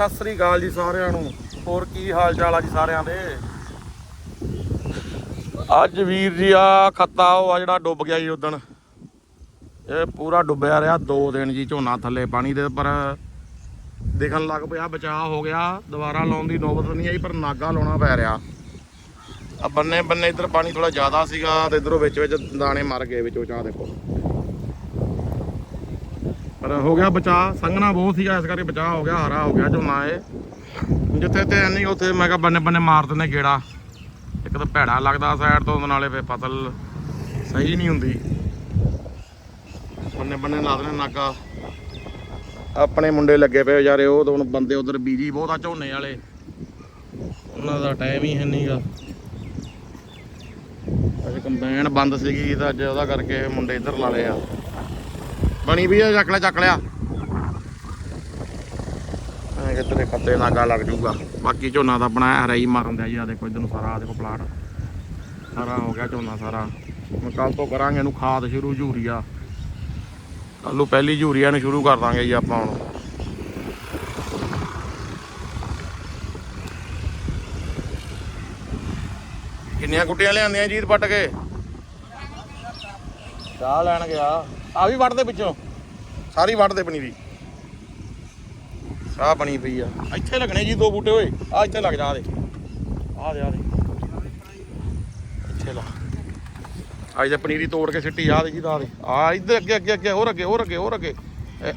ਸਤਿ ਸ੍ਰੀ ਅਕਾਲ ਜੀ ਸਾਰਿਆਂ ਨੂੰ। ਹੋਰ ਕੀ ਹਾਲ ਚਾਲ ਆ ਜੀ ਸਾਰਿਆਂ ਦੇ? ਅੱਜ ਵੀਰ ਜੀ ਆ ਖੱਤਾ, ਉਹ ਆ ਜਿਹੜਾ ਡੁੱਬ ਗਿਆ ਜੀ ਉਦਣ। ਇਹ ਪੂਰਾ ਡੁੱਬਿਆ ਰਿਹਾ 2 ਦਿਨ ਜੀ ਝੋਨਾ ਥੱਲੇ ਪਾਣੀ ਦੇ ਪਰ ਦੇਖਣ ਲੱਗ ਪਿਆ, ਬਚਾਅ ਹੋ ਗਿਆ। ਦੁਬਾਰਾ ਲਾਉਣ ਦੀ ਨੌਬਤ ਨਹੀਂ ਆਈ, ਪਰ ਨਾਗਾ ਲਾਉਣਾ ਪੈ ਰਿਹਾ। ਆ ਬੰਨੇ ਬੰਨੇ ਇੱਧਰ ਪਾਣੀ ਥੋੜਾ ਜ਼ਿਆਦਾ ਸੀਗਾ, ਤੇ ਇਧਰੋਂ ਵਿੱਚ ਵਿੱਚ ਦਾਣੇ ਮਰ ਗਏ ਵਿੱਚੋਂ, ਚਾਹ ਦੇਖੋ। ਪਰ ਹੋ ਗਿਆ ਬਚਾਅ, ਸੰਘਣਾ ਬਹੁਤ ਸੀਗਾ, ਇਸ ਕਰਕੇ ਬਚਾਅ ਹੋ ਗਿਆ, ਹਰਾ ਹੋ ਗਿਆ, ਝੋਨਾ ਇਹ। ਜਿੱਥੇ ਤੇ ਨਹੀਂ ਉੱਥੇ ਮੈਂ ਕਿਹਾ ਬੰਨੇ ਬੰਨੇ ਮਾਰ ਦਿੰਦੇ ਗੇੜਾ। ਇੱਕ ਤਾਂ ਭੈੜਾ ਲੱਗਦਾ ਸਾਈਡ ਤੋਂ ਨਾਲੇ ਫੇ ਫਸਲ ਸਹੀ ਨਹੀਂ ਹੁੰਦੀ। ਬੰਨੇ ਬੰਨੇ ਲਾ ਦਿੰਦੇ ਨਾਗਾ ਆਪਣੇ ਮੁੰਡੇ ਲੱਗੇ ਪਏ ਵਿਚਾਰੇ, ਉਹ ਤਾਂ ਹੁਣ ਬੰਦੇ ਉਧਰ ਬੀਜੀ ਬਹੁਤ ਆ, ਝੋਨੇ ਵਾਲੇ। ਉਹਨਾਂ ਦਾ ਟਾਈਮ ਹੀ ਹੈ ਨਹੀਂਗਾ ਅੱਜ ਕੰਬਾਈਨ ਬੰਦ ਸੀਗੀ, ਤਾਂ ਅੱਜ ਉਹਦਾ ਕਰਕੇ ਮੁੰਡੇ ਇੱਧਰ ਲਾ ਲਏ ਆ। ਬਣੀ ਵੀ ਆ, ਚੱਕ ਲਿਆ ਚੱਕ ਲਿਆ। ਐ ਕਿਤੇ ਖੱਤੇ ਨਾਗਾ ਲੱਗ ਜੂਗਾ। ਬਾਕੀ ਝੋਨਾ ਤਾਂ ਆਪਣਾ ਹਰਾ ਮਾਰਨ ਦਿਆ ਜੀ ਆ ਦੇਖੋ ਇਧਰ ਨੂੰ ਸਾਰਾ ਆ ਦੇਖੋ ਪਲਾਟ। ਸਾਰਾ ਹੋ ਗਿਆ ਝੋਨਾ ਸਾਰਾ। ਹੁਣ ਕੱਲ ਤੋਂ ਕਰਾਂਗੇ ਇਹਨੂੰ ਖਾਦ ਸ਼ੁਰੂ, ਯੂਰੀਆ। ਕੱਲ ਨੂੰ ਪਹਿਲੀ ਯੂਰੀਆ ਨੂੰ ਸ਼ੁਰੂ ਕਰ ਦਾਂਗੇ ਜੀ ਆਪਾਂ ਹੁਣ। ਕਿੰਨੀਆਂ ਗੁੱਟੀਆਂ ਲਿਆਂਦੀਆਂ ਜੀਤ ਪੱਟ ਕੇ? ਚਾਹ ਲੈਣ ਗਿਆ। ਆ ਵੀ ਵੱਢਦੇ ਪਿੱਛੋਂ। ਸਾਰੀ ਵੱਢਦੇ ਪਨੀਰੀ। ਚਾਹ ਬਣੀ ਪਈ ਆ। ਇੱਥੇ ਲੱਗਣੇ ਜੀ ਦੋ ਬੂਟੇ ਓਏ। ਆ ਇੱਥੇ ਲੱਗ ਜਾ ਆ ਦੇ। ਆ ਦੇ ਆ ਦੇ। ਇੱਥੇ ਲਾ। ਅੱਜ ਤੇ ਪਨੀਰੀ ਤੋੜ ਕੇ ਸਿੱਟੀ ਆ ਦੇ ਜੀ ਦਾ ਦੇ। ਆ ਇੱਧਰ ਅੱਗੇ ਅੱਗੇ ਅੱਗੇ ਹੋਰ ਅੱਗੇ ਹੋਰ ਅੱਗੇ ਹੋਰ ਅੱਗੇ।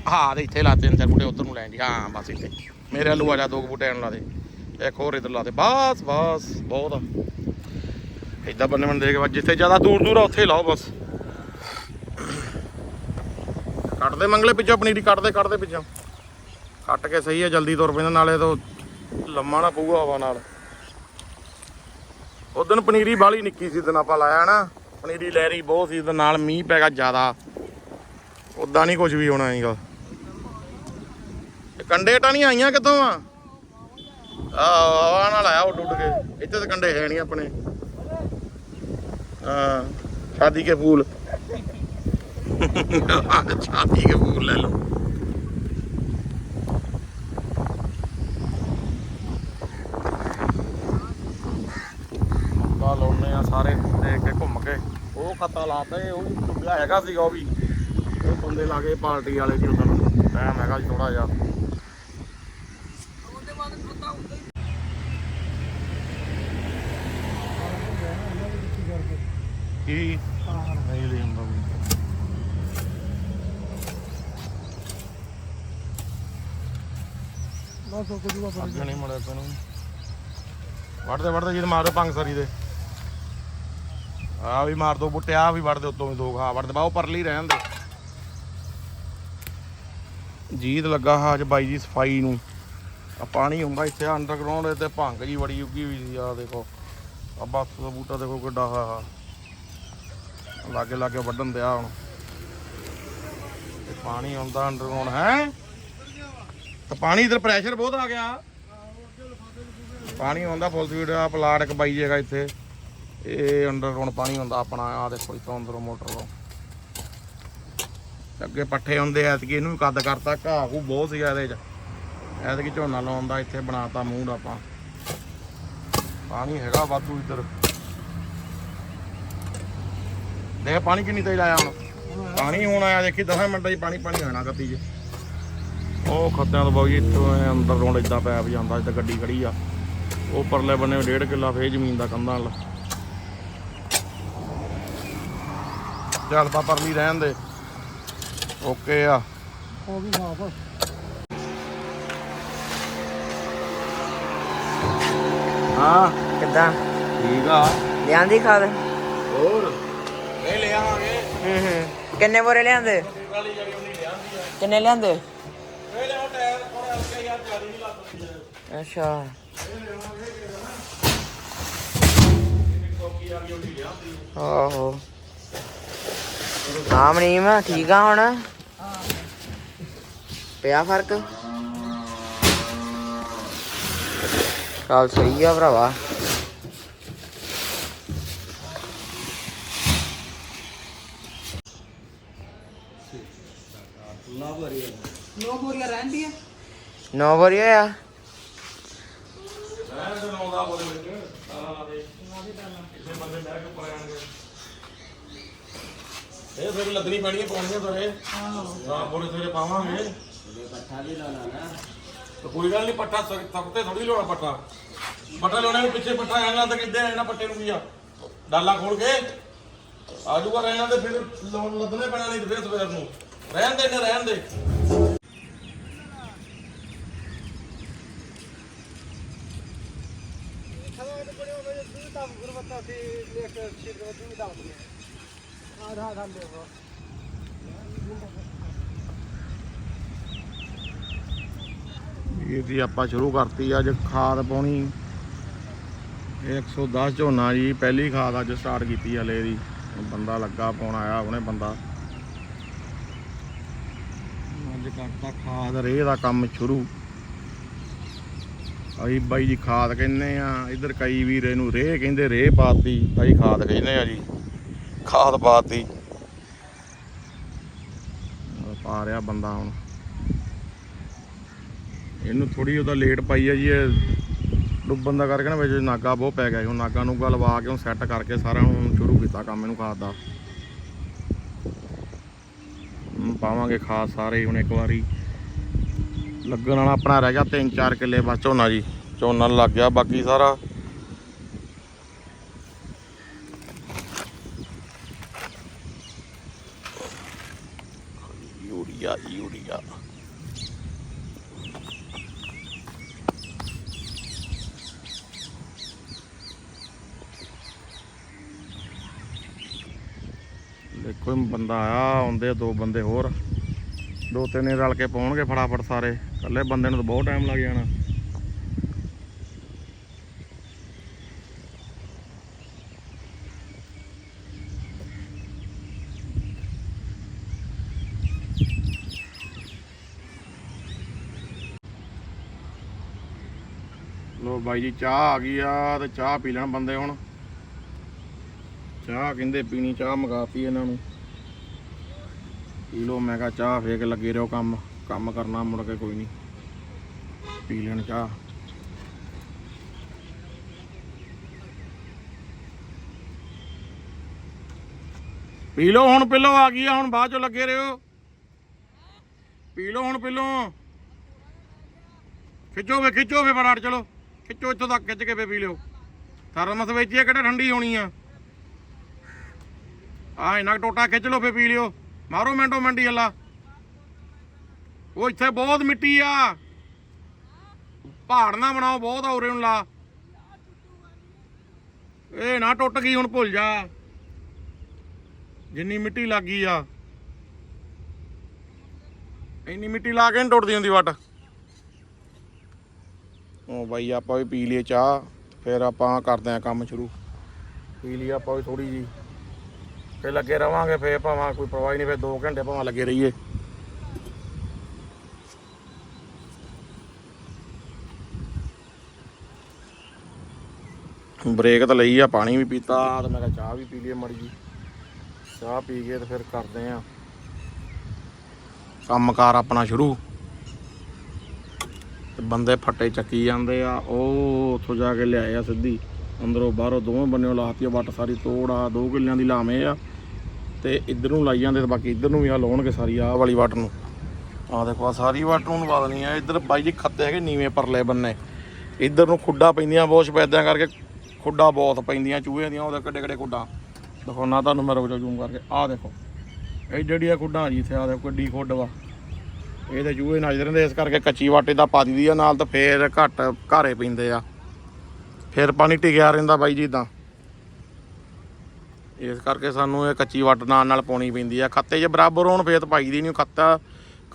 ਹਾਂ ਦੇ ਇੱਥੇ ਲਾ ਤਿੰਨ ਚਾਰ ਬੂਟੇ ਉਧਰ ਨੂੰ ਲੈਣ ਜੀ। ਹਾਂ ਬਸ ਇੱਥੇ। ਮੇਰੇ ਵੱਲੋਂ ਆ ਜਾ ਦੋ ਬੂਟੇ ਐਨ ਲਾ ਦੇ ਇੱਕ ਹੋਰ ਇੱਧਰ ਲਾ ਦੇ ਬਸ ਬਸ ਬਹੁਤ ਆ। ਇਦਾਂ ਬੰਨੇ ਬੰਨੇ ਦੇ ਬਸ ਜਿੱਥੇ ਜ਼ਿਆਦਾ ਦੂਰ ਦੂਰ ਆ ਉੱਥੇ ਲਾਓ ਬਸ। ਕੱਟਦੇ ਮੰਗਲੇ ਪਿੱਛੋਂ ਪਨੀਰੀ, ਕੱਟਦੇ ਕੱਟਦੇ ਪਿੱਛੋਂ। ਕੱਟ ਕੇ ਸਹੀ ਹੈ ਜਲਦੀ ਤੁਰ ਪੈਂਦਾ, ਨਾਲੇ ਤੋਂ ਲੰਮਾ ਨਾ ਪਊਗਾ ਹਵਾ ਨਾਲ। ਉਦੋਂ ਪਨੀਰੀ ਬਾਲੀ ਨਿੱਕੀ ਸੀ, ਦਿਨ ਆਪਾਂ ਲਾਇਆ ਨਾ। ਪਨੀਰੀ ਲਹਿਰੀ ਬਹੁਤ ਸੀ, ਤੇ ਨਾਲ ਮੀਂਹ ਪੈ ਜ਼ਿਆਦਾ। ਉਦਾਂ ਨਹੀਂ ਕੁਝ ਵੀ ਹੋਣਾ ਹੈਗਾ। ਇਹ ਕੰਡੇ ਟਾਣੀਆਂ ਆਈਆਂ ਕਿੱਥੋਂ ਆ? ਆ ਨਾਲ ਆਇਆ ਉਹ ਡੁੱਡ ਕੇ। ਇੱਥੇ ਤਾਂ ਕੰਡੇ ਹੈ ਨਹੀਂ ਆਪਣੇ। ਹਾਂ, ਸ਼ਾਦੀ ਕੇ ਫੂਲ। ਛਾਤੀ ਕੇ ਫੂਲ ਲੈ ਲਓ। ਬਾ ਲਾਉਨੇ ਆ ਸਾਰੇ ਦੇਖ ਕੇ ਘੁੰਮ ਕੇ। ਉਹ ਖੱਤਾ ਲਾਤਾ ਉਹ ਡੁੱਬਿਆ ਹੈਗਾ ਸੀਗਾ ਉਹ ਵੀ। ਉਹ ਬੰਦੇ ਲਾ ਕੇ ਪਾਰਟੀ ਵਾਲੇ ਸੀ ਉਦੋਂ ਟਾਈਮ ਹੈਗਾ ਜੀ ਥੋੜਾ ਜਿਹਾ। ਕੀ? ਨਹੀਂ ਲਈ ਹੁੰਦਾ ਬਸ ਉਹ ਕੁਝ ਵਾ ਅੱਗੇ ਨਹੀਂ ਮੜਿਆ ਤੈਨੂੰ ਵੜਦੇ ਵੜਦੇ ਜੀ ਮਾਰੋ ਪੰਗ ਸਰੀ ਦੇ। ਆ ਵੀ ਮਾਰ ਦੋ ਬੁੱਟੇ, ਆ ਵੀ ਵੜਦੇ ਉੱਤੋਂ ਵੀ ਦੋ ਹਾਂ ਵੜਦੇ ਬਾ ਪਰਲੀ ਰਹਿਣ ਦੇ। ਜੀਤ ਲੱਗਾ ਹਾਂ ਅੱਜ ਬਾਈ ਜੀ ਸਫ਼ਾਈ ਨੂੰ। ਆ ਪਾਣੀ ਹੁੰਦਾ ਇੱਥੇ ਅੰਡਰਗਰਾਉਂਡ ਤੇ ਭੰਗ ਜੀ ਬੜੀ ਉੱਗੀ ਹੋਈ ਸੀ, ਆ ਦੇਖੋ। ਆ ਬਸ ਦਾ ਬੂਟਾ ਦੇਖੋ ਕਿੱਡਾ ਹਾ ਲਾਗੇ ਲਾਗੇ ਵੱਢਣ ਦਿਆ ਹੁਣ। ਪਾਣੀ ਆਉਂਦਾ ਅੰਡਰਗਰਾਉਂਡ ਹੈ? ਤਾਂ ਪਾਣੀ ਇਧਰ ਪ੍ਰੈਸ਼ਰ ਬਹੁਤ ਆ ਗਿਆ। ਪਾਣੀ ਆਉਂਦਾ ਫੁੱਲ ਸਪੀਡ ਆ ਪਲਾਟ ਕਬਾਈ ਜੇਗਾ ਇੱਥੇ। ਇਹ ਅੰਡਰਗਰਾਉਂਡ ਪਾਣੀ ਹੁੰਦਾ ਆਪਣਾ ਆ ਦੇਖੋ ਇੱਥੋਂ ਅੰਦਰੋਂ ਮੋਟਰ ਤੋਂ। ਅੱਗੇ ਪੱਠੇ ਹੁੰਦੇ ਐ ਇਹਨੂੰ ਵੀ ਕੱਦ ਕਰਤਾ ਘਾਹ ਘੂ ਬਹੁਤ ਸੀਗਾ ਇਹਦੇ ਚ। ਐਤਕੀ ਝੋਨਾ ਲਾਉਣ ਦਾ ਇੱਥੇ ਬਣਾਤਾ ਮੂੰਹ ਆਪਾਂ। ਪਾਣੀ ਹੈਗਾ ਵਾਧੂ ਇੱਧਰ। ਦੇਖ ਪਾਣੀ ਕਿੰਨੀ ਤੇਜ਼ ਆਇਆ ਹੁਣ। ਪਾਣੀ ਹੁਣ ਆਇਆ, ਦੇਖੀ 10 ਮਿੰਟਾਂ 'ਚ ਪਾਣੀ ਪਾਣੀ ਹੋਣਾ ਗੱਤੀ 'ਚ। ਉਹ ਖੱਤਿਆਂ ਤੋਂ ਬਾਈ ਇੱਥੋਂ ਐਂ ਅੰਦਰ ਰੋਡ ਇਦਾਂ ਪੈਪ ਜਾਂਦਾ ਜਿੱਦਾਂ ਗੱਡੀ ਖੜੀ ਆ। ਉਹ ਪਰਲੇ ਬੰਨੇ ਡੇਢ ਕਿੱਲਾ ਫੇ ਜ਼ਮੀਨ ਦਾ ਕੰਧਾਂ ਨਾਲ ਚੱਲ ਪਾ ਪਰਲੀ ਰਹਿਣ ਦੇ। ਓਕੇ ਆ। ਉਹ ਵੀ ਸਾਫ਼ ਹਾਂ। ਕਿੱਦਾਂ? ਠੀਕ ਆ। ਲਿਆਂਦੀ ਖਾਦ ਹੋਰ? ਇਹ ਲੈ ਆਵਾਂਗੇ ਹੂੰ ਹੂੰ। ਕਿੰਨੇ ਬੋਰੇ ਲਿਆਂਦੇ? ਵਾਲੀ ਆ। ਕਿੰਨੇ ਲਿਆਂਦੇ? ਅੱਛਾ। ਆਹੋ। ਹਾਂ ਮਨੀਮ ਠੀਕ ਆ ਹੁਣ? ਪਿਆ ਫ਼ਰਕ? ਕਾਲ ਸਹੀ ਆ ਭਰਾਵਾ ਨੋ ਬੋਰੀਆ ਰਹਿੰਦੀ ਹੈ ਨੌ ਵਾਰੀ ਹੋਇਆ ਰਹਿਣ ਦੇ ਲਾਉਂਦਾ ਬੋਲੇ ਵਿੱਚ ਤਾਰਾਂ ਦੇ ਕਿਸੇ ਬੰਦੇ ਬਹਿ ਕੇ ਉੱਪਰ ਆਣਗੇ ਇਹ ਫਿਰ ਲੱਦਣੀ ਪੈਣੀ ਹੈ ਪਾਉਣੀਆਂ ਸਵੇਰੇ ਹਾਂ ਬੋਲੇ ਸਵੇਰੇ ਪਾਵਾਂਗੇ। ਤੇ ਕੋਈ ਗੱਲ ਨਹੀਂ ਪੱਠਾ ਤਖਤੇ ਥੋੜੀ ਲਾਉਣਾ ਪੱਠਾ। ਪੱਠਾ ਲਾਉਣਾ ਵੀ ਪਿੱਛੇ ਪੱਠਾ ਆਣਾ ਤਾਂ ਕਿੱਦਾਂ ਪੱਟੇ ਨੂੰ ਕੀ ਆ? ਡਾਲਾ ਖੋਲ ਕੇ ਆਜੂਗਾ ਰਹਿਣਾ ਤੇ ਫਿਰ ਲਾਉਣ ਲੱਦਣੇ ਪੈਣਾ ਨਹੀਂ ਤੇ ਫਿਰ ਸਵੇਰ ਨੂੰ। ਰਹਿਣ ਦੇ ਨੇ ਰਹਿਣ ਦੇ। ਇਹ ਜੀ ਆਪਾਂ ਸ਼ੁਰੂ ਕਰਤੀ ਅੱਜ ਖਾਦ ਪਾਉਣੀ। 110 ਝੋਨਾ ਜੀ, ਪਹਿਲੀ ਖਾਦ ਅੱਜ ਸਟਾਰਟ ਕੀਤੀ ਹਲੇ ਦੀ। ਬੰਦਾ ਲੱਗਾ ਪਾਉਣ ਆਇਆ ਉਹਨੇ ਬੰਦਾ। ਅੱਜ ਕਰਤਾ ਖਾਦ, ਰੇਹ ਦਾ ਕੰਮ ਸ਼ੁਰੂ। ਅਸੀਂ ਬਾਈ ਜੀ ਖਾਦ ਕਹਿੰਦੇ ਆ, ਇਧਰ ਕਈ ਵੀਰ ਇਹਨੂੰ ਰੇਹ ਕਹਿੰਦੇ, ਰੇਹ ਪਾਤੀ। ਅਸੀਂ ਖਾਦ ਕਹਿੰਦੇ ਆ ਜੀ। ਖਾਦ ਪਾਤੀ। ਪਾ ਰਿਹਾ ਬੰਦਾ ਹੁਣ। ਇਹਨੂੰ ਥੋੜੀ ਉਹਦਾ ਲੇਟ ਪਾਈ ਆ ਜੀ, ਇਹ ਡੁੱਬਣ ਦਾ ਕਰਕੇ ਨਾ ਵਿੱਚ ਨਾਗਾ ਬਹੁਤ ਪੈ ਗਿਆ ਸੀ। ਹੁਣ ਨਾਗਾ ਨੂਗਾ ਲਵਾ ਕੇ ਹੁਣ ਸੈੱਟ ਕਰਕੇ ਸਾਰਿਆਂ ਨੂੰ ਸ਼ੁਰੂ ਕੀਤਾ ਕੰਮ ਇਹਨੂੰ ਖਾਦ ਦਾ। ਹੁਣ ਪਾਵਾਂਗੇ ਖਾਦ ਸਾਰੇ ਹੁਣ ਇੱਕ ਵਾਰੀ। ਲੱਗਣ ਵਾਲਾ ਆਪਣਾ ਰਹਿ ਗਿਆ 3-4 ਕਿੱਲੇ ਬਸ ਝੋਨਾ ਜੀ। ਝੋਨਾ ਲੱਗ ਗਿਆ ਬਾਕੀ ਸਾਰਾ। ਯੂਰੀਆ ਯੂਰੀਆ ਦੇਖੋ ਇਹ ਬੰਦਾ ਆਇਆ, ਆਉਂਦੇ ਦੋ ਬੰਦੇ ਹੋਰ। ਦੋ ਤਿੰਨ ਰਲ ਕੇ ਪਾਉਣਗੇ ਫਟਾਫਟ ਸਾਰੇ। ਇਕੱਲੇ ਬੰਦੇ ਨੂੰ ਤਾਂ ਬਹੁਤ ਟਾਈਮ ਲੱਗ ਜਾਣਾ ਲੋ ਬਾਈ ਜੀ, ਚਾਹ ਆ ਗਈ ਆ ਤੇ ਚਾਹ ਪੀ ਲੈਣ ਬੰਦੇ ਹੁਣ। ਚਾਹ ਕਹਿੰਦੇ ਪੀਣੀ, ਚਾਹ ਮੰਗਾਤੀ ਇਹਨਾਂ ਨੂੰ। ਪੀ ਲੋ ਮੈਂ ਕਿਹਾ ਚਾਹ ਫੇਰ ਕੇ ਲੱਗੇ ਰਹੋ ਕੰਮ। ਕੰਮ ਕਰਨਾ ਮੁੜ ਕੇ ਕੋਈ ਨਹੀਂ। ਪੀ ਲੈਣ ਚਾਹ। ਪੀ ਲੋ ਹੁਣ, ਪਿੱਲੋ ਆ ਗਈ ਆ, ਹੁਣ ਬਾਅਦ ਚੋਂ ਲੱਗੇ ਰਹੋ। ਪੀ ਲੋ ਹੁਣ, ਪਿੱਲੋ। ਖਿੱਚੋ ਵੇ ਖਿੱਚੋ ਵੇ ਬਰਾੜ ਚਲੋ। ਖਿੱਚੋ ਇੱਥੋਂ ਤੱਕ ਖਿੱਚ ਕੇ ਫੇ ਪੀ ਲਿਓ। ਥਰਮਸ ਵਿੱਚ ਹੀ ਆ, ਕਿਹੜਾ ਠੰਡੀ ਹੋਣੀ ਆ। ਆ ਇਹਨਾਂ ਟੋਟਾ ਖਿੱਚ ਲਓ ਫੇ ਪੀ ਲਿਓ। ਮਾਰੋ ਮਿੰਟੋ ਮਿੰਟੀ ਹੱਲਾ ਉਹ ਇੱਥੇ ਬਹੁਤ ਮਿੱਟੀ ਆ। ਪਹਾੜ ਨਾ ਬਣਾਓ ਬਹੁਤ ਆ ਉਰੇ ਨੂੰ ਲਾ। ਇਹ ਨਾ ਟੁੱਟ ਗਈ ਹੁਣ ਭੁੱਲ ਜਾ। ਜਿੰਨੀ ਮਿੱਟੀ ਲੱਗੀ ਆ। ਇੰਨੀ ਮਿੱਟੀ ਲਾ ਕੇ ਨੀ ਟੁੱਟਦੀ ਹੁੰਦੀ ਵੱਟ। ਉਹ ਬਾਈ ਆਪਾਂ ਵੀ ਪੀ ਲਈਏ ਚਾਹ, ਫਿਰ ਆਪਾਂ ਕਰਦੇ ਆਂ ਕੰਮ ਸ਼ੁਰੂ। ਪੀ ਲਈ ਆਪਾਂ ਵੀ ਥੋੜੀ ਜੀ ਫੇ ਲੱਗੇ ਰਵਾਂਗੇ ਫੇ ਭਾਵੇਂ ਕੋਈ ਪਰਵਾਹ ਨਹੀਂ ਫੇ 2 ਘੰਟੇ ਭਾਵੇਂ ਲੱਗੇ ਰਹੀਏ। ਬ੍ਰੇਕ ਤਾਂ ਲਈ ਆ, ਪਾਣੀ ਵੀ ਪੀਤਾ, ਤੇ ਮੈਂ ਕਿਹਾ ਚਾਹ ਵੀ ਪੀ ਲਈਏ ਮੜੀ ਜੀ ਚਾਹ ਪੀ ਕੇ ਤੇ ਫਿਰ ਕਰਦੇ ਆ ਕੰਮਕਾਰ ਆਪਣਾ ਸ਼ੁਰੂ। ਤੇ ਬੰਦੇ ਫੱਟੇ ਚੱਕੀ ਜਾਂਦੇ ਆ, ਉਹ ਉੱਥੋਂ ਜਾ ਕੇ ਲਿਆਏ ਆ ਸਿੱਧੀ। ਅੰਦਰੋਂ ਬਾਹਰੋਂ ਦੋਵੇਂ ਬੰਨਿਓ ਲਾਤੀ ਆ ਵੱਟ ਸਾਰੀ ਤੋੜ ਆ, ਦੋ ਕਿੱਲਿਆਂ ਦੀ ਲਾਵੇਂ ਆ। ਤੇ ਇੱਧਰ ਨੂੰ ਲਾਈ ਜਾਂਦੇ ਤੇ ਬਾਕੀ ਇੱਧਰ ਨੂੰ ਵੀ ਆ ਲਾਉਣਗੇ ਸਾਰੀ ਆਹ ਵਾਲੀ ਵੱਟ ਨੂੰ। ਆਹ ਦੇਖੋ, ਆਹ ਸਾਰੀ ਵੱਟ ਨੂੰ ਲਵਾ ਦੇਣੀ ਆ। ਇੱਧਰ ਬਾਈ ਜੀ ਖੱਤੇ ਹੈਗੇ, ਨੀਵੇਂ ਪਰਲੇ ਬੰਨੇ। ਇੱਧਰ ਨੂੰ ਖੁੱਡਾ ਪੈਂਦੀਆਂ, ਬਹੁਤ ਸਪੈਦਾਂ ਕਰਕੇ ਖੁੱਡਾ ਬਹੁਤ ਪੈਂਦੀਆਂ, ਚੂਹੇ ਦੀਆਂ, ਉਹਦੇ ਕਿੱਡੇ ਕਿੱਡੇ ਖੁੱਡਾ। ਦੇਖੋ ਨਾ ਤੁਹਾਨੂੰ ਮੈਂ ਰੁਕ ਜਾ ਜ਼ੂਮ ਕਰਕੇ। ਆਹ ਦੇਖੋ ਇਹ ਜਿਹੜੀਆਂ ਖੁੱਡਾਂ ਜੀ ਇੱਥੇ ਆ ਦੇਖੋ, ਕਿੱਡੀ ਖੁੱਡ ਵਾ। ਇਹਦੇ ਚੂਹੇ ਨੱਚਦੇ ਰਹਿੰਦੇ ਇਸ ਕਰਕੇ ਕੱਚੀ ਵਾਟੇ ਦਾ ਪਾ ਦੀ ਆ ਨਾਲ ਤਾਂ ਫੇਰ ਘੱਟ ਘਾਰੇ ਪੈਂਦੇ ਆ। ਫਿਰ ਪਾਣੀ ਟਿਕਿਆ ਰਹਿੰਦਾ ਬਾਈ ਜੀ ਇਦਾਂ। ਇਸ ਕਰਕੇ ਸਾਨੂੰ ਇਹ ਕੱਚੀ ਵੱਟ ਨਾਲ ਨਾਲ ਪਾਉਣੀ ਪੈਂਦੀ ਆ। ਖੱਤੇ 'ਚ ਬਰਾਬਰ ਹੋਣ ਫੇਰ ਪਾਈ ਦੀ ਨਹੀਂ ਖੱਤਾ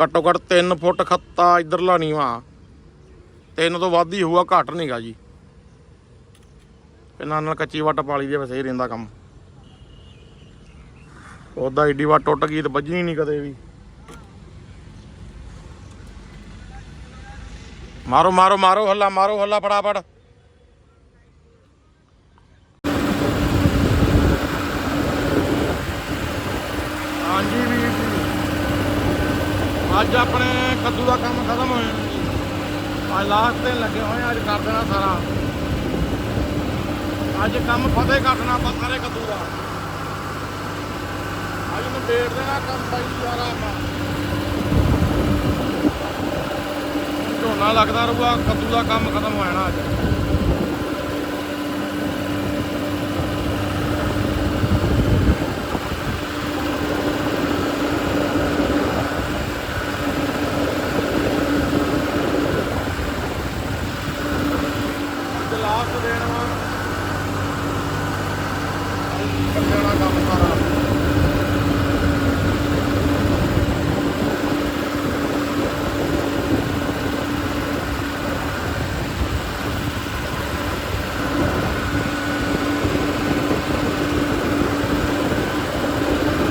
ਘੱਟੋ ਘੱਟ 3 ਫੁੱਟ ਖੱਤਾ ਇਧਰਲਾ ਨਹੀਂ ਵਾ। ਤਿੰਨ ਤੋਂ ਵੱਧ ਹੀ ਹੋਊਗਾ ਘੱਟ ਨਹੀਂਗਾ ਜੀ। ਤੇ ਨਾਲ ਨਾਲ ਕੱਚੀ ਵੱਟ ਪਾਲੀ ਦੀ ਆ, ਰਹਿੰਦਾ ਕੰਮ। ਉਹਦਾ ਏਡੀ ਵੱਟ ਟੁੱਟ ਗਈ ਤੇ ਵੱਜਣੀ ਨਹੀਂ ਕਦੇ ਵੀ। ਮਾਰੋ ਮਾਰੋ ਮਾਰੋ ਹੱਲਾ ਮਾਰੋ ਹੱਲਾ ਫਟਾਫਟ। ਹਾਂਜੀ ਵੀਰ ਜੀ। ਅੱਜ ਆਪਣੇ ਕੱਦੂ ਦਾ ਕੰਮ ਖਤਮ ਹੋਇਆ। ਜੀ ਅੱਜ ਲਾਸਟ ਤੇ ਲੱਗੇ ਹੋਏ ਅੱਜ ਕਰ ਦੇਣਾ ਸਾਰਾ। ਅੱਜ ਕੰਮ ਫਤਿਹ ਕਰਨਾ ਆਪਾਂ ਸਾਰੇ ਕੱਦੂ ਦਾ। ਅੱਜ ਨੂੰ ਡੇਟ ਦੇਣਾ ਕੰਮ ਬਾਈ ਯਾਰਾ ਆਪਾਂ। ਝੋਨਾ ਲੱਗਦਾ ਰਹੂਗਾ ਕੱਦੂ ਦਾ ਕੰਮ ਖਤਮ ਹੋ ਜਾਣਾ ਅੱਜ ਅੱਜ ਲਾਸਟ ਦੇਣ ਵਾ ਕੱਢਣਾ ਕੰਮ ਸਾਰਾ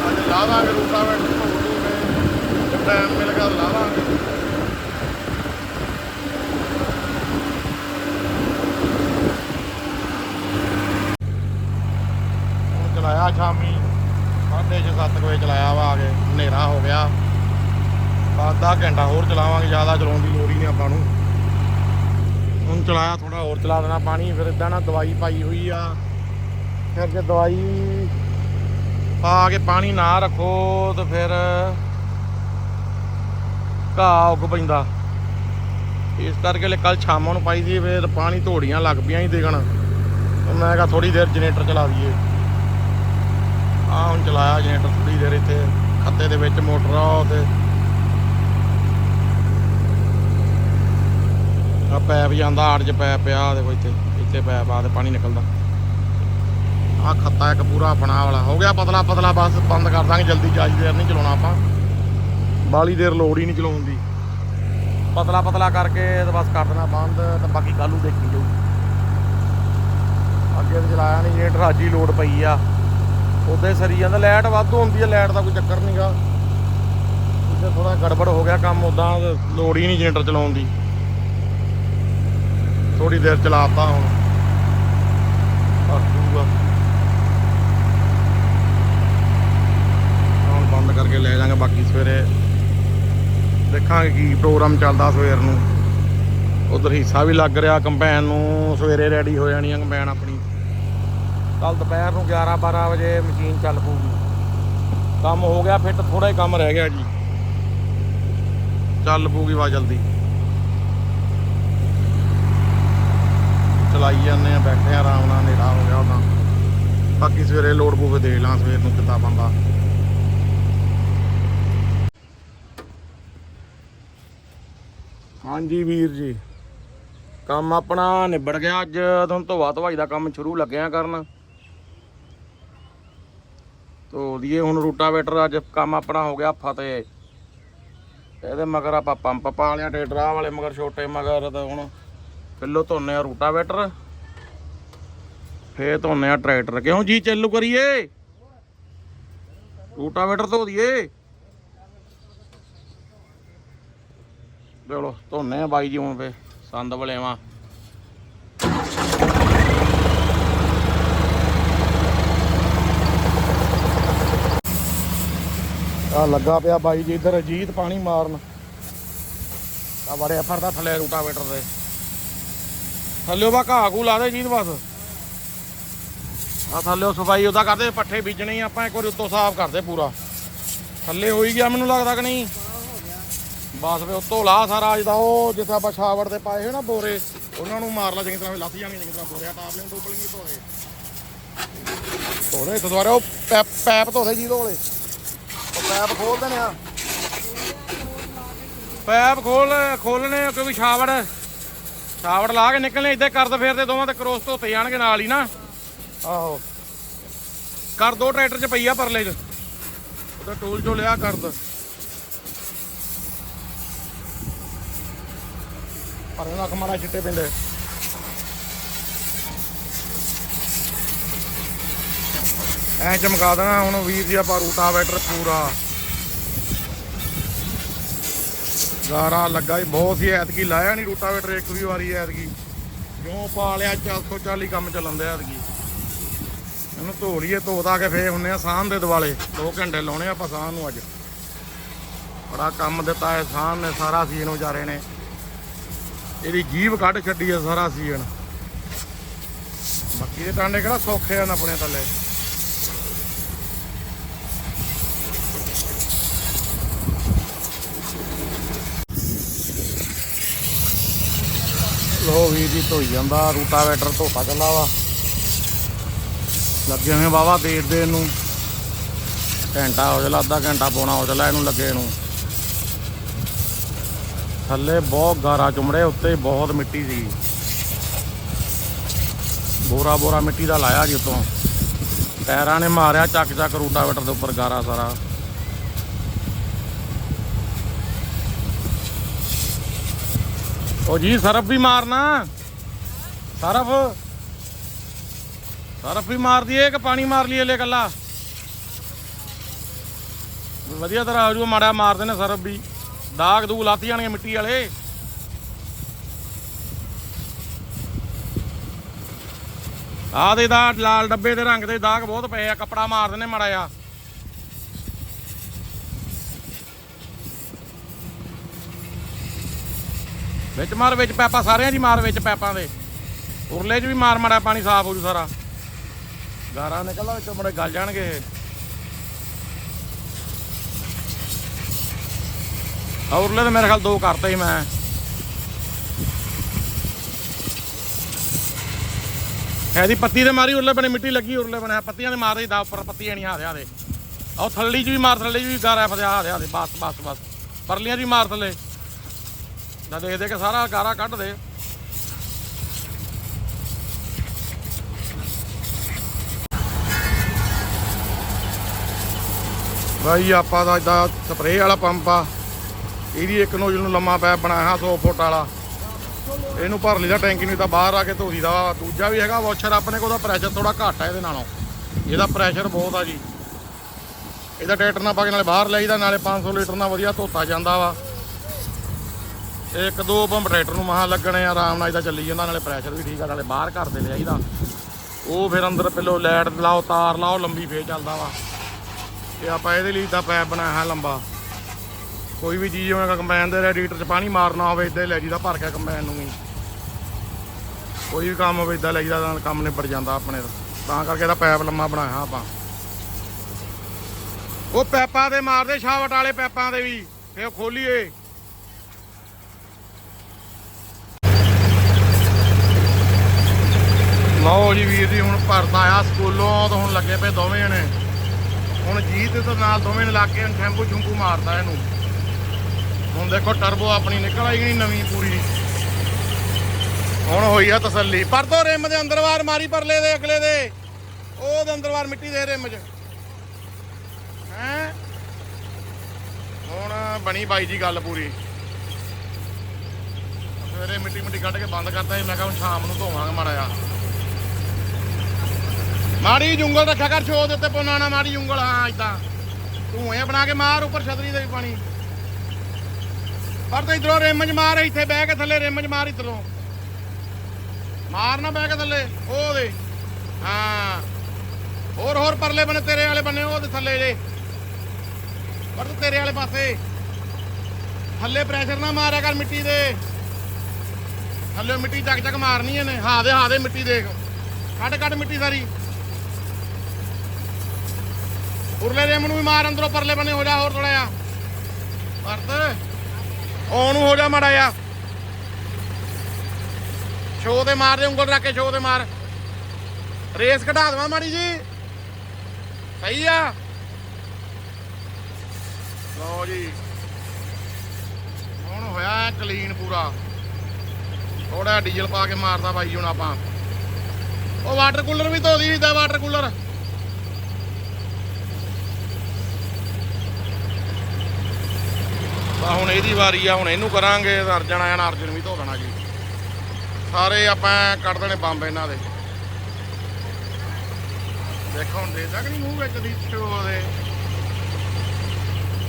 ਅੱਜ ਲਾਵਾਂਗੇ ਰੂਟਾਵੇਟਰ ਧੋੜੂਗੇ ਜੇ ਟਾਈਮ ਮਿਲ ਗਿਆ ਤਾਂ ਲਾਵਾਂਗੇ ਹੁਣ ਚਲਾਇਆ ਸ਼ਾਮੀ 6:30 ਵਜੇ ਚਲਾਇਆ ਵਾ ਆ ਕੇ ਹਨੇਰਾ ਹੋ ਗਿਆ ਅੱਧਾ ਘੰਟਾ ਹੋਰ ਚਲਾਵਾਂਗੇ, ਜ਼ਿਆਦਾ ਚਲਾਉਣ ਦੀ ਲੋੜ ਹੀ ਨਹੀਂ ਆਪਾਂ ਨੂੰ। ਹੁਣ ਚਲਾਇਆ ਥੋੜਾ ਹੋਰ ਚਲਾ ਦੇਣਾ ਪਾਣੀ, ਫਿਰ ਇਦਾਂ ਨਾ ਦਵਾਈ ਪਾਈ ਹੋਈ ਆ। ਫਿਰ ਜੇ ਦਵਾਈ ਪਾ ਕੇ ਪਾਣੀ ਨਾ ਰੱਖੋ, ਤਾਂ ਫਿਰ ਘਾਹ ਉੱਗ ਪੈਂਦਾ। ਇਸ ਕਰਕੇ ਲੈ ਕੱਲ ਸ਼ਾਮਾਂ ਨੂੰ ਪਾਈ ਦੀ ਫਿਰ ਪਾਣੀ ਧੋੜੀਆਂ ਲੱਗ ਪਈਆਂ ਹੀ ਦੇਖਣ। ਮੈਂ ਕਿਹਾ ਥੋੜੀ ਦੇਰ ਜਨਰੇਟਰ ਚਲਾ ਦਈਏ ਆ ਹੁਣ ਚਲਾਇਆ ਜਨਰੇਟਰ ਥੋੜੀ ਦੇਰ ਇੱਥੇ, ਖੱਤੇ ਦੇ ਵਿੱਚ ਮੋਟਰ ਆ, ਉਹ ਤੇ ਆ ਪੈਪ ਜਾਂਦਾ, ਆੜ ਚ ਪੈਪ ਪਿਆ ਦੇਖੋ ਇੱਥੇ ਇੱਥੇ ਪੈਪ ਆ, ਤੇ ਪਾਣੀ ਨਿਕਲਦਾ। ਆ ਖੱਤਾ ਇੱਕ ਪੂਰਾ ਬਣਾ ਵਾਲਾ, ਹੋ ਗਿਆ ਪਤਲਾ ਪਤਲਾ, ਬਸ ਬੰਦ ਕਰ ਦਾਂਗੇ, ਜਲਦੀ ਚਾਰਜ ਦੇਰ ਨਹੀਂ ਚਲਾਉਣਾ ਆਪਾਂ। ਬਾਲੀ ਦੇਰ ਲੋੜ ਹੀ ਨਹੀਂ ਚਲਾਉਣ ਦੀ। ਪਤਲਾ ਪਤਲਾ ਕਰਕੇ ਤੇ ਬਸ ਕਰ ਦੇਣਾ ਬੰਦ, ਤੇ ਬਾਕੀ ਕੱਲ੍ਹ ਨੂੰ ਦੇਖੀ ਜਾਊ। ਅੱਗੇ ਤੇ ਚਲਾਇਆ ਨਹੀਂ ਜਨਰੇਟਰ ਅੱਜ ਹੀ ਲੋਡ ਪਈ ਆ। ਉਦੋਂ ਸਰੀ ਜਾਂਦਾ, ਲਾਈਟ ਵਾਧੂ ਹੁੰਦੀ ਆ, ਲਾਈਟ ਦਾ ਕੋਈ ਚੱਕਰ ਨਹੀਂਗਾ ਇੱਥੇ ਥੋੜਾ ਗੜਬੜ ਹੋ ਗਿਆ ਕੰਮ ਉਦਾਂ ਲੋੜ ਹੀ ਨਹੀਂ ਜਨਰੇਟਰ ਚਲਾਉਣ ਦੀ। ਥੋੜੀ ਦੇਰ ਚਲਾਤਾ ਹੁਣ। ਆਖੂਗਾ ਹੁਣ ਬੰਦ ਕਰਕੇ ਲੈ ਜਾਾਂਗੇ ਬਾਕੀ ਸਵੇਰੇ ਦੇਖਾਂਗੇ ਕੀ ਪ੍ਰੋਗਰਾਮ ਚੱਲਦਾ ਸਵੇਰ ਨੂੰ। ਉਧਰ ਹਿੱਸਾ ਵੀ ਲੱਗ ਰਿਹਾ, ਕੰਪੈਨ ਨੂੰ ਸਵੇਰੇ ਰੈਡੀ ਹੋ ਜਾਣੀ ਆ ਕੰਪੈਨ ਆਪਣੀ। ਕੱਲ ਦੁਪਹਿਰ ਨੂੰ 11 12 ਵਜੇ ਮਸ਼ੀਨ ਚੱਲ ਪੂਗੀ ਕੰਮ ਹੋ ਗਿਆ ਫਿੱਟ ਥੋੜਾ ਹੀ ਕੰਮ ਰਹਿ ਗਿਆ ਜੀ। ਚੱਲ ਪੂਗੀ ਵਾ ਜਲਦੀ। ਚਲਾਈ ਜਾਂਦੇ ਆ, ਬੈਠੇ ਆ, ਆਰਾਮ ਨਾਲ ਹਨੇਰਾ ਹੋ ਗਿਆ ਉਹਨਾਂ। ਬਾਕੀ ਸਵੇਰੇ ਲੋਡ ਪੂਵੇ ਦੇਖ ਲਾਂ, ਸਵੇਰ ਨੂੰ ਕਿੱਦਾਂ ਬੰਦਾ ਹਾਂਜੀ ਵੀਰ ਜੀ। ਕੰਮ ਆਪਣਾ ਨਿਬੜ ਗਿਆ ਅੱਜ, ਤੁਹਾਨੂੰ ਧੋਵਾ ਧਵਾਈ ਦਾ ਕੰਮ ਸ਼ੁਰੂ ਲੱਗਿਆ ਕਰਨ। ਧੋ ਦਈਏ ਹੁਣ ਰੂਟਾਵੇਟਰ, ਅੱਜ ਕੰਮ ਆਪਣਾ ਹੋ ਗਿਆ ਫਤਿਹ ਇਹਦੇ ਮਗਰ ਆਪਾਂ ਪੰਪ ਪਾ ਲਿਆ ਟੇਟਰਾ ਵਾਲੇ ਮਗਰ, ਛੋਟੇ ਮਗਰ ਤੇ ਹੁਣ ਪਹਿਲੋ ਧੋਨੇ ਆ ਰੂਟਾਵੇਟਰ। ਫੇਰ ਧੋਨੇ ਆ ਟਰੈਕਟਰ। ਕਿਉਂ ਜੀ ਚੱਲੂ ਕਰੀਏ? ਰੂਟਾਵੇਟਰ ਧੋ ਦਈਏ। ਚਲੋ ਧੋਨੇ ਆ ਬਾਈ ਜੀ ਹੁਣ ਫੇ ਸੰਦ ਵਲੇਵਾ ਆ। ਲੱਗਾ ਪਿਆ ਬਾਈ ਜੀ ਇੱਧਰ, ਅਜੀਤ ਪਾਣੀ ਮਾਰਨ। ਆ ਬੜੇ ਫਰਦਾ ਥੱਲੇ ਰੂਟਾਵੇਟਰ ਦੇ ਥੱਲੇ ਬਾ ਘਾਹ ਘੂ ਲਾ ਦੇ ਜੀਤ ਬਸ। ਆ ਥੱਲੇ ਸਫ਼ਾਈ ਉਹਦਾ ਕਰਦੇ, ਪੱਠੇ ਬੀਜਣੇ ਆਪਾਂ, ਇੱਕ ਵਾਰੀ ਉੱਤੋਂ ਸਾਫ਼ ਕਰਦੇ ਪੂਰਾ। ਥੱਲੇ ਹੋਈ ਗਿਆ ਮੈਨੂੰ ਲੱਗਦਾ ਕਿ ਨਹੀਂ? ਬਸ ਵੇ ਉੱਤੋਂ ਲਾ ਸਾਰਾ ਅੱਜ ਦਾ ਉਹ, ਜਿੱਥੇ ਆਪਾਂ ਛਾਵੜ ਤੇ ਪਾਏ ਹੋਏ ਨਾ ਬੋਰੇ, ਉਹਨਾਂ ਨੂੰ ਮਾਰ ਲਾ ਚੰਗੀ ਤਰ੍ਹਾਂ ਲੱਥ ਜਾਣਗੇ ਚੰਗੀ ਤਰ੍ਹਾਂ ਬੋਰਿਆ ਟਾਪ ਲੈਣ ਡੁੱਬ ਲੈਣਗੇ ਧੋਰੇ ਧੋਰੇ ਦੁਆਰੇ ਉਹ ਪੈਪ ਪੈਪ ਧੋਦੇ ਜੀ ਦੋਲੇ ਉਹ ਪੈਪ ਖੋਲ ਦੇਣੇ ਆ। ਪੈਪ ਖੋਲ ਖੋਲਣੇ ਕਿਉਂਕਿ ਛਾਵੜ ਛਾਵੜ ਲਾ ਕੇ ਨਿਕਲਣੇ ਇੱਦਾਂ ਕਰਦੇ ਫਿਰਦੇ ਦੋਵਾਂ ਤੇ ਕ੍ਰੋਸ ਧੋਤੇ ਜਾਣਗੇ ਨਾਲ ਹੀ ਨਾ। ਆਹੋ। ਕਰ ਦੋ ਟਰੈਕਟਰ ਚ ਪਈ ਆ ਪਰਲੇ ਚ। ਉਹਦਾ ਟੂਲ ਚੋ ਲਿਆ ਕਰ ਦੋ ਪਰ ਇਹਨਾਂ ਖਮਾਰਾ ਚਿੱਟੇ ਪੈਂਦੇ ਐ ਚਮਕਾ ਦੇਣਾ ਹੁਣ ਵੀਰ ਜੀ ਆਪਾਂ ਰੂਟਾਵੇਟਰ ਪੂਰਾ। ਗਾਰਾ ਲੱਗਾ ਹੀ ਬਹੁਤ ਸੀ, ਐਤਕੀ ਲਾਇਆ ਨਹੀਂ ਰੂਟਾਵੇਟਰ ਇੱਕ ਵੀ ਵਾਰੀ ਐਤਕੀ। ਕਿਉਂ ਪਾ ਲਿਆ 440 ਕੰਮ ਚੱਲਣ ਦਿਆ ਐਤਕੀ। ਇਹਨੂੰ ਧੋ ਲਈਏ ਧੋ ਤਾ ਕੇ ਫੇਰ ਹੁੰਨੇ ਆ ਸਾਹਨ ਦੇ ਦਿਵਾਲੇ। 2 ਘੰਟੇ ਲਾਉਣੇ ਆ ਆਪਾਂ ਸਾਹਨ ਨੂੰ ਅੱਜ। ਬੜਾ ਕੰਮ ਦਿੱਤਾ ਹੈ ਸਾਹਨ ਨੇ, ਸਾਰਾ ਸੀਨ ਵਿਚਾਰੇ ਨੇ। ਇਹਦੀ ਜੀਭ ਕੱਢ ਛੱਡੀ ਹੈ ਸਾਰਾ ਸੀਨ। ਬਾਕੀ ਦੇ ਟਾਂਡੇ ਕਿਹੜਾ ਸੌਖੇ ਹਨ ਆਪਣੇ ਥੱਲੇ। ਲੋ ਵੀਰ ਜੀ ਧੋਈ ਜਾਂਦਾ, ਰੂਟਾਵੇਟਰ ਧੋਤਾ ਚੱਲਾ ਵਾ। ਲੱਗੇ ਹੋਏ ਵਾਵਾ ਦੇਰ ਦੇ ਨੂੰ ਘੰਟਾ ਹੋ ਚੱਲਾ, ਅੱਧਾ ਘੰਟਾ ਪੌਣਾ ਹੋ ਚੱਲਾ ਇਹਨੂੰ ਲੱਗੇ ਨੂੰ। ਥੱਲੇ ਬਹੁਤ ਗਾਰਾ ਚੁੰਮੜੇ, ਉੱਤੇ ਬਹੁਤ ਮਿੱਟੀ ਸੀ ਬੋਰਾ ਬੋਰਾ ਮਿੱਟੀ ਦਾ ਲਾਇਆ ਜੀ ਉਤੋਂ। ਟਾਇਰਾਂ ਨੇ ਮਾਰਿਆ ਚੱਕ ਚੱਕ ਰੂਟਾਵੇਟਰ ਦੇ ਉੱਪਰ ਗਾਰਾ ਸਾਰਾ। ਉਹ ਜੀ, ਸਰਫ ਵੀ ਮਾਰਨਾ। ਸਰਫ। ਸਰਫ ਵੀ ਮਾਰ ਦਈਏ ਕਿ ਪਾਣੀ ਮਾਰ ਲਈਏ ਲੈ ਕੱਲਾ? ਵਧੀਆ ਤਰ੍ਹਾਂ ਹੋ ਜੂ ਮਾੜਾ ਮਾਰਦੇ ਨੇ ਸਰਫ ਵੀ। ਦਾਗ ਦੂਗ ਲੱਥ ਜਾਣਗੇ ਮਿੱਟੀ ਵਾਲੇ। ਆਹ ਦੇ ਦਾ ਲਾਲ ਡੱਬੇ ਦੇ ਰੰਗ ਦੇ ਦਾਗ ਬਹੁਤ ਪਏ ਆ, ਕੱਪੜਾ ਮਾਰਦੇ ਨੇ ਮਾੜਾ ਆ ਵਿੱਚ ਮਾਰ, ਵਿੱਚ ਪੈਪਾ ਸਾਰਿਆਂ ਦੀ ਮਾਰ ਵਿੱਚ ਪੈਪਾਂ ਦੇ। ਉਰਲੇ 'ਚ ਵੀ ਮਾਰ ਮਾੜਾ ਪਾਣੀ ਸਾਫ਼ ਹੋ ਜੂ ਸਾਰਾ। ਗਾਰਾ ਨਿਕਲਦਾ ਵਿੱਚੋਂ ਬੜੇ ਗਲ ਜਾਣਗੇ ਇਹ। ਆਹ ਉਰਲੇ ਤਾਂ ਮੇਰੇ ਖਿਆਲ ਦੋ ਕਰਤੇ ਸੀ ਮੈਂ। ਇਹਦੀ ਪੱਤੀ ਤੇ ਮਾਰੀ, ਉਰਲੇ ਬਣੇ ਮਿੱਟੀ ਲੱਗੀ, ਉਰਲੇ ਬਣੇ। ਪੱਤੀਆਂ ਤੇ ਮਾਰਦੇ ਦਾ ਉੱਪਰ, ਪੱਤੀਆਂ ਨਹੀਂ ਹਾਰਿਆ ਦੇ। ਆਹ ਥੱਲੀ 'ਚ ਵੀ ਮਾਰ, ਥੱਲੇ 'ਚ ਵੀ ਗਾਰਾ ਫਸਿਆ ਹਾਰਿਆ ਦੇ। ਬਸ ਬਸ ਬਸ। ਪਰਲੀਆਂ 'ਚ ਵੀ ਮਾਰ ਥੱਲੇ। ਨਾ ਦੇਖ ਦੇ ਸਾਰਾ ਗਾਰਾ ਕੱਢ ਦੇ। ਭਾਈ ਆਪਾਂ ਦਾ ਇਦਾਂ ਸਪਰੇਅ ਵਾਲਾ ਪੰਪ ਆ। ਇਹਦੀ ਇੱਕ ਨੋਜ਼ਲ ਨੂੰ ਲੰਮਾ ਪੈਪ ਬਣਾਇਆ 100 ਫੁੱਟ ਵਾਲਾ। ਇਹਨੂੰ ਭਰ ਲਈਦਾ ਟੈਂਕੀ ਨੂੰ, ਤਾਂ ਬਾਹਰ ਆ ਕੇ ਧੋ ਦਾ ਦੂਜਾ ਵੀ ਹੈਗਾ, ਵਾਸ਼ਰ ਆਪਣੇ ਕੋਲ ਦਾ ਪ੍ਰੈਸ਼ਰ ਥੋੜਾ ਘੱਟ ਆ ਇਹਦੇ ਨਾਲੋਂ। ਇਹਦਾ ਪ੍ਰੈਸ਼ਰ ਬਹੁਤ ਆ ਜੀ। ਇਹਦਾ ਟਰੈਕਟਰ ਨਾਲ ਪਾ ਕੇ ਨਾਲੇ ਬਾਹਰ ਲਈਦਾ, ਨਾਲੇ 500 ਲੀਟਰ ਨਾਲ ਵਧੀਆ ਧੋਤਾ ਜਾਂਦਾ ਵਾ। ਇੱਕ ਦੋ ਪੰਪ ਟਰੈਕਟਰ ਨੂੰ ਮਹਾ ਲੱਗਣੇ ਆ, ਆਰਾਮ ਨਾਲ ਇਹਦਾ ਚੱਲੀ ਜਾਂਦਾ, ਨਾਲੇ ਪ੍ਰੈਸ਼ਰ ਵੀ ਠੀਕ ਆ, ਨਾਲੇ ਬਾਹਰ ਘਰ ਦੇ ਲਿਆਈਦਾ। ਉਹ ਫਿਰ ਅੰਦਰ ਪਹਿਲੋ ਲਾਈਟ ਲਾਓ, ਤਾਰ ਲਾਓ, ਲੰਬੀ ਫੇਰ ਚੱਲਦਾ ਵਾ। ਤੇ ਆਪਾਂ ਇਹਦੇ ਲਈ ਤਾਂ ਪੈਪ ਬਣਾਇਆ ਲੰਬਾ। ਕੋਈ ਵੀ ਚੀਜ਼ ਉਹਨਾਂ ਕੰਬਾਈਨ ਦੇ ਰੈਡੀਟਰ 'ਚ ਪਾਣੀ ਮਾਰਨਾ ਹੋਵੇ ਇਦਾਂ ਹੀ ਲੈ ਜੀਦਾ ਭਰ ਕੇ ਕੰਬਾਈਨ ਨੂੰ ਵੀ। ਕੋਈ ਵੀ ਕੰਮ ਹੋਵੇ ਇਦਾਂ ਲੈ ਜੀਦਾ ਤਾਂ ਕੰਮ ਨਿਬੜ ਜਾਂਦਾ ਆਪਣੇ ਤਾਂ। ਕਰਕੇ ਇਹਦਾ ਪੈਪ ਲੰਮਾ ਬਣਾਇਆ ਆਪਾਂ। ਉਹ ਪੈਪਾਂ ਦੇ ਮਾਰਦੇ, ਛਾਵਟ ਵਾਲੇ ਪੈਪਾਂ ਦੇ ਵੀ, ਫੇਰ ਉਹ ਖੋਲੀਏ। ਲਓ ਜੀ ਵੀਰ ਜੀ, ਹੁਣ ਭਰਦਾ ਆ ਸਕੂਲੋਂ, ਤਾਂ ਹੁਣ ਲੱਗੇ ਪਏ ਦੋਵੇਂ ਜਣੇ। ਹੁਣ ਜੀਤ ਤੇ ਨਾਲ ਦੋਵੇਂ ਨੇ ਲੱਗ ਕੇ ਟੈਂਪੂ ਚੁੰਪੂ ਮਾਰਦਾ ਇਹਨੂੰ। ਹੁਣ ਦੇਖੋ ਟਰਬੋ ਆਪਣੀ ਨਿਕਲ ਆਈ ਗਈ ਨਵੀਂ ਪੂਰੀ। ਹੁਣ ਹੋਈ ਆ ਤਸੱਲੀ। ਪਰ ਦੋ ਰਿਮ ਦੇ ਅੰਦਰ ਵਾਰ ਮਾਰੀ ਪਰਲੇ ਦੇ, ਅਗਲੇ ਦੇ। ਉਹ ਦੇ ਅੰਦਰ ਵਾਰ ਮਿੱਟੀ ਦੇ ਰਿਮ 'ਚ। ਹੈ? ਹੁਣ ਬਣੀ ਬਾਈ ਜੀ ਗੱਲ ਪੂਰੀ। ਸਵੇਰੇ ਮਿੱਟੀ ਮਿੱਟੀ ਕੱਢ ਕੇ ਬੰਦ ਕਰਤਾ ਸੀ ਮੈਂ ਕਿਹਾ ਹੁਣ ਸ਼ਾਮ ਨੂੰ ਧੋਵਾਂਗੇ ਮਾੜਾ ਜਿਹਾ। ਮਾੜੀ ਜੁੰਗਲ ਰੱਖਿਆ ਕਰ ਛੋ ਦੇ ਉੱਤੇ ਪੋਨਾ ਨਾ ਮਾੜੀ ਜੁੰਗਲ, ਹਾਂ ਇਦਾਂ ਧੂਏ ਬਣਾ ਕੇ ਮਾਰ ਉੱਪਰ ਛਤਰੀ ਦੇ ਵੀ ਪਾਣੀ। ਪਰ ਤੇ ਇਧਰੋਂ ਰਿਮ ਮਾਰ, ਇੱਥੇ ਬਹਿ ਕੇ ਥੱਲੇ ਰਿਮ ਮਾਰ ਇਧਰੋਂ। ਮਾਰ ਨਾ ਬਹਿ ਕੇ ਥੱਲੇ, ਉਹ ਦੇ। ਹਾਂ। ਹੋਰ ਹੋਰ ਪਰਲੇ ਬੰਨੇ ਤੇਰੇ ਵਾਲੇ ਬੰਨੇ, ਉਹ ਦੇ ਥੱਲੇ ਜੇ। ਪਰ ਤੂੰ ਤੇਰੇ ਵਾਲੇ ਪਾਸੇ। ਥੱਲੇ ਪ੍ਰੈਸ਼ਰ ਨਾ ਮਾਰਿਆ ਕਰ ਮਿੱਟੀ ਦੇ। ਥੱਲੇ ਮਿੱਟੀ ਚੱਕ ਚੱਕ ਮਾਰਨੀ ਇਹਨੇ। ਹਾਂ ਦੇ ਹਾਂ ਦੇ, ਮਿੱਟੀ ਦੇਖ। ਕੱਢ ਕੱਢ ਮਿੱਟੀ ਸਾਰੀ। ਉਰਲੇ ਦੇ ਨੂੰ ਵੀ ਮਾਰ, ਅੰਦਰੋਂ ਪਰਲੇ ਬੰਨੇ ਹੋ ਜਾ ਹੋਰ ਥੋੜਾ ਜਿਹਾ। ਵਰਤ। ਉਹ ਨੂੰ ਹੋ ਜਾ ਮਾੜਾ ਜਿਹਾ। ਸ਼ੋ ਤੇ ਮਾਰ ਦੇ, ਉਂਗਲ ਰੱਖ ਕੇ ਸ਼ੋ ਤੇ ਮਾਰ। ਰੇਸ ਘਟਾ ਦਵਾਂ ਮਾੜੀ ਜੀ। ਸਹੀ ਆ। ਲਓ ਜੀ। ਹੁਣ ਹੋਇਆ ਕਲੀਨ ਪੂਰਾ। ਥੋੜਾ ਡੀਜ਼ਲ ਪਾ ਕੇ ਮਾਰਦਾ ਬਾਈ ਹੁਣ ਆਪਾਂ। ਉਹ ਵਾਟਰ ਕੂਲਰ ਵੀ ਧੋ ਦੀ ਦਾ ਵਾਟਰ ਕੂਲਰ ਤਾਂ ਹੁਣ ਇਹਦੀ ਵਾਰੀ ਆ, ਹੁਣ ਇਹਨੂੰ ਕਰਾਂਗੇ ਅਰਜਨ ਆਇਆ ਨਾ, ਅਰਜਨ ਵੀ ਧੋ ਦੇਣਾ ਜੀ। ਸਾਰੇ ਆਪਾਂ ਕੱਢ ਦੇਣੇ ਬੰਬ ਇਹਨਾਂ ਦੇ। ਦੇਖੋ, ਹੁਣ ਦੇ ਕਿ ਨਹੀਂ ਮੂੰਹ ਵਿੱਚ ਦੀ ਉਹਦੇ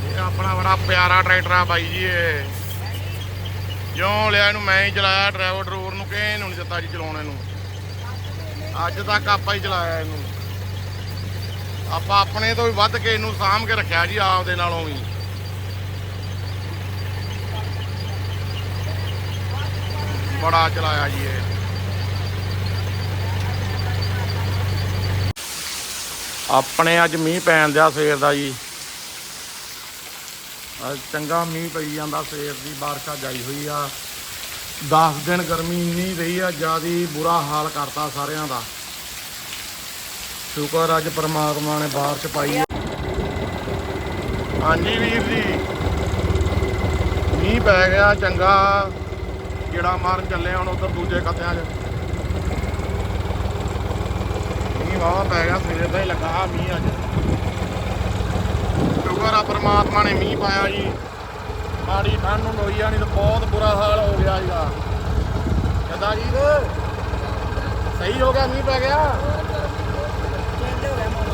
ਇਹ ਆਪਣਾ ਬੜਾ ਪਿਆਰਾ ਟਰੈਕਟਰ ਆ ਬਾਈ ਜੀ ਇਹ। ਜਿਉਂ ਲਿਆ ਇਹਨੂੰ, ਮੈਂ ਹੀ ਚਲਾਇਆ ਡਰਾਈਵਰ ਡਰੂਵਰ ਨੂੰ ਕਿਸੇ ਨੂੰ ਨਹੀਂ ਦਿੱਤਾ ਜੀ ਚਲਾਉਣ ਨੂੰ। ਅੱਜ ਤੱਕ ਆਪਾਂ ਹੀ ਚਲਾਇਆ ਇਹਨੂੰ। ਆਪਾਂ ਆਪਣੇ ਤੋਂ ਵੀ ਵੱਧ ਕੇ ਇਹਨੂੰ ਸਾਂਭ ਕੇ ਰੱਖਿਆ ਜੀ, ਆਪਦੇ ਨਾਲੋਂ ਵੀ। ਬੜਾ ਚਲਾਇਆ ਜੀ ਇਹ। ਆਪਣੇ ਅੱਜ ਮੀਂਹ ਪੈਣ ਦਿਆ ਸਵੇਰ ਦਾ ਜੀ। ਅੱਜ ਚੰਗਾ ਮੀਂਹ ਪਈ ਜਾਂਦਾ ਸਵੇਰ ਦੀ, ਬਾਰਿਸ਼ਾਂ ਜਾਈ ਹੋਈ ਆ। 10 ਦਿਨ ਗਰਮੀ ਇੰਨੀ ਰਹੀ ਆ, ਜਿਆਦੀ ਬੁਰਾ ਹਾਲ ਕਰਤਾ ਸਾਰਿਆਂ ਦਾ। ਸ਼ੁਕਰ ਅੱਜ ਪ੍ਰਮਾਤਮਾ ਨੇ ਬਾਰਿਸ਼ ਪਾਈ ਹਾਂਜੀ ਵੀਰ ਜੀ। ਮੀਂਹ ਪੈ ਗਿਆ, ਚੰਗਾ। ਜਿਹੜਾ ਮਾਰਨ ਚੱਲੇ ਹੁਣ ਉਧਰ ਦੂਜੇ ਖੱਤਿਆਂ 'ਚ। ਮੀਂਹ ਵਾਵਾ ਪੈ ਗਿਆ, ਸਵੇਰੇ ਦਾ ਹੀ ਲੱਗਾ ਮੀਂਹ ਅੱਜ। ਸ਼ੁਕਰ ਆ ਪ੍ਰਮਾਤਮਾ ਨੇ ਮੀਂਹ ਪਾਇਆ ਜੀ। ਮਾੜੀ ਠੰਡ ਨੂੰ ਲੋਈ ਆ ਨਹੀਂ ਤਾਂ ਬਹੁਤ ਬੁਰਾ ਹਾਲ ਹੋ ਗਿਆ ਸੀਗਾ। ਕਿੱਦਾਂ ਜੀ ਸਹੀ ਹੋ ਗਿਆ, ਮੀਂਹ ਪੈ ਗਿਆ?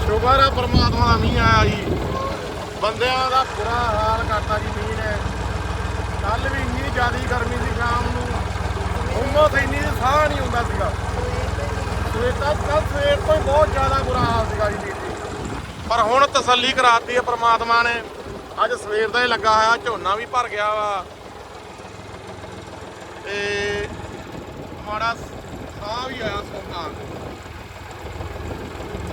ਸ਼ੁਕਰ ਆ ਪ੍ਰਮਾਤਮਾ ਦਾ ਮੀਂਹ ਆਇਆ ਜੀ। ਬੰਦਿਆਂ ਦਾ ਬੁਰਾ ਹਾਲ ਕਰਤਾ ਜੀ ਮੀਂਹ ਨੇ। ਕੱਲ ਵੀ ਇੰਨੀ ਜ਼ਿਆਦਾ ਗਰਮੀ ਸੀ ਸ਼ਾਮ ਨੂੰ। ਉਮਸ ਇੰਨੀ ਸਾਹ ਨਹੀਂ ਹੁੰਦਾ ਸੀਗਾ। ਸਵੇਰ ਤੱਕ ਕੱਲ ਸਵੇਰ ਤੋਂ ਹੀ ਬਹੁਤ ਜ਼ਿਆਦਾ ਬੁਰਾ ਹਾਲ ਸੀਗਾ ਜੀ ਵੀਰ ਜੀ ਪਰ ਹੁਣ ਤਸੱਲੀ ਕਰਾਤੀ ਹੈ ਪ੍ਰਮਾਤਮਾ ਨੇ। ਅੱਜ ਸਵੇਰ ਦਾ ਹੀ ਲੱਗਾ ਹੋਇਆ, ਝੋਨਾ ਵੀ ਭਰ ਗਿਆ ਵਾ। ਤੇ ਮਾੜਾ ਸਾਹ ਵੀ ਆਇਆ ਸੋਨਾ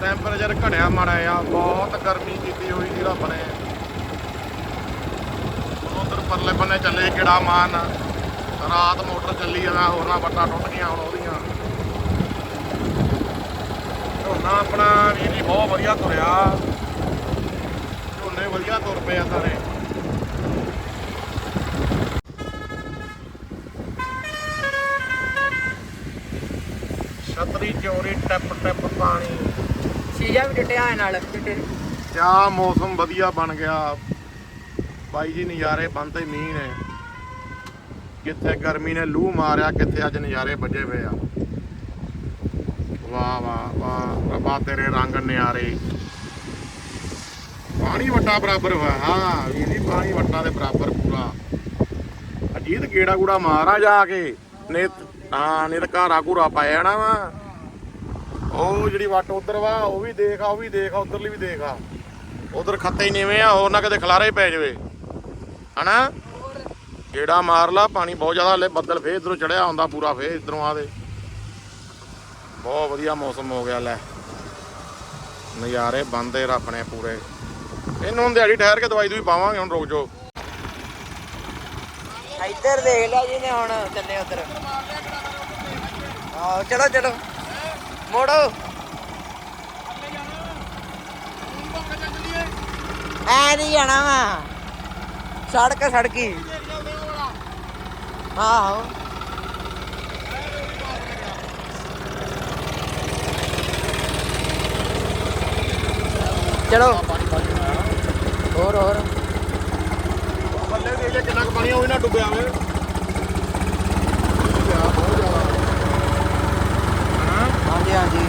ਟੈਂਪਰੇਚਰ ਘਟਿਆ ਮਾੜਾ ਆ ਬਹੁਤ ਗਰਮੀ ਕੀਤੀ ਹੋਈ ਸੀ ਰੱਬ ਨੇ। ਉਧਰ ਪਰਲੇ ਬੰਨੇ ਚੱਲੇ ਕਿਹੜਾ ਮਾਨ। ਰਾਤ ਮੋਟਰ ਚੱਲੀ ਜਾਂਦਾ ਹੋਰਨਾਂ ਵੱਟਾਂ ਟੁੱਟ ਗਈਆਂ ਹੁਣ ਉਹਦੀਆਂ। ਝੋਨਾ ਆਪਣਾ ਵੀਰ ਜੀ ਬਹੁਤ ਵਧੀਆ ਤੁਰਿਆ। ਝੋਨੇ ਵਧੀਆ ਤੁਰ ਪਏ ਆ ਸਾਰੇ। ਛਤਰੀ ਚੋਰੀ ਟੱਪ ਟੱਪ ਪਾਣੀ। ਸ਼ੀਸ਼ਾ ਵੀ ਹੋਇਆ ਨਾਲ ਟੁੱਟੇ ਕਿਆ ਮੌਸਮ ਵਧੀਆ ਬਣ ਗਿਆ। ਬਾਈ ਜੀ, ਨਜ਼ਾਰੇ ਬੰਦੇ ਮੀਂਹ ਨੇ। ਕਿੱਥੇ ਗਰਮੀ ਨੇ ਲੂ ਮਾਰਿਆ, ਕਿੱਥੇ ਅੱਜ ਨਜ਼ਾਰੇ ਵੱਜੇ ਪਏ ਆ। ਵਾਹ ਵਾਹ ਵਾਹ, ਰੱਬਾ ਤੇਰੇ ਰੰਗ ਨਿਆਰੇ। ਪਾਣੀ ਵੱਟਾ ਬਰਾਬਰ ਹੋਇਆ ਹਾਂ, ਵੀਰ ਜੀ, ਪਾਣੀ ਵੱਟਾ ਦੇ ਬਰਾਬਰ ਪੂਰਾ। ਅਜੀਤ ਗੇੜਾ ਗੂੜਾ ਮਾਰਾ ਜਾ ਕੇ। ਨਿਤ, ਹਾਂ, ਨਿਤ ਘਾਰਾ ਘੂਰਾ ਪਾਇਆ ਜਾਣਾ ਵਾ। ਉਹ ਜਿਹੜੀ ਵੱਟ ਉਧਰ ਵਾ, ਉਹ ਵੀ ਦੇਖ ਆ, ਉਹ ਵੀ ਦੇਖ ਆ, ਉਧਰਲੀ ਵੀ ਦੇਖ ਆ। ਉਧਰ ਖੱਤੇ ਹੀ ਨੀਵੇਂ ਆ, ਹੋਰ ਨਾ ਕਦੇ ਖਲਾਰਾ ਹੀ ਪੈ ਜਾਵੇ। ਹਨਾ? ਗੇੜਾ ਮਾਰ ਲਾ ਪਾਣੀ ਬਹੁਤ ਜ਼ਿਆਦਾ ਹਲੇ ਬੱਦਲ ਫੇਰ ਇਧਰੋਂ ਚੜਿਆ ਹੁੰਦਾ ਪੂਰਾ ਫੇਰ ਇਧਰੋਂ ਆ ਦੇ। ਬਹੁਤ ਵਧੀਆ ਮੌਸਮ ਹੋ ਗਿਆ ਲੈ। ਨਜ਼ਾਰੇ ਬੰਦੇ ਰੱਬ ਨੇ ਪੂਰੇ। ਇਹਨੂੰ ਹੁਣ ਦਿਹਾੜੀ ਠਹਿਰ ਕੇ ਦਵਾਈ ਦੂਈ ਪਾਵਾਂਗੇ ਹੁਣ ਰੁਕ ਜਾਓ। ਇੱਧਰ ਦੇਖ ਲਿਆ ਜੀ ਨੇ ਹੁਣ ਚੱਲੇ ਉਧਰ। ਆਹ ਚਲੋ ਚਲੋ ਮੋੜੋ ਐ ਨਹੀਂ ਜਾਣਾ ਵਾ। ਸੜਕ ਸੜਕੀ ਆਹੋ ਚਲੋ ਹੋਰ ਹੋਰ ਬੱਲੇ ਦੇ ਜੇ ਕਿੰਨਾ ਕੁ ਪਾਣੀ ਆ, ਉਹ ਵੀ ਨਾ ਡੁੱਬਿਆ ਵੇ ਹਾਂਜੀ ਹਾਂਜੀ